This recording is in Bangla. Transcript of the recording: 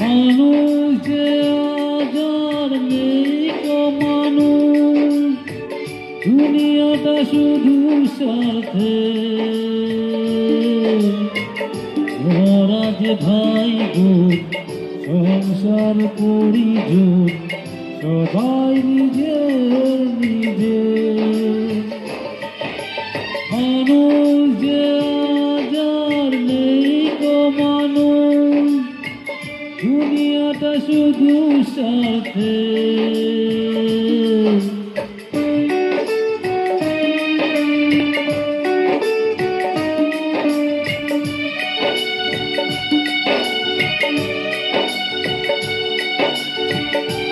মানুষ যে আজার নেই তো মানুষ, দুনিয়াটা শুধু স্বার্থে। ওরা যে ভাই বোন সংসার করি সবাই নিজের নিজের মানুষ যে দুনিয়াটা শুধু সাথে Thank you.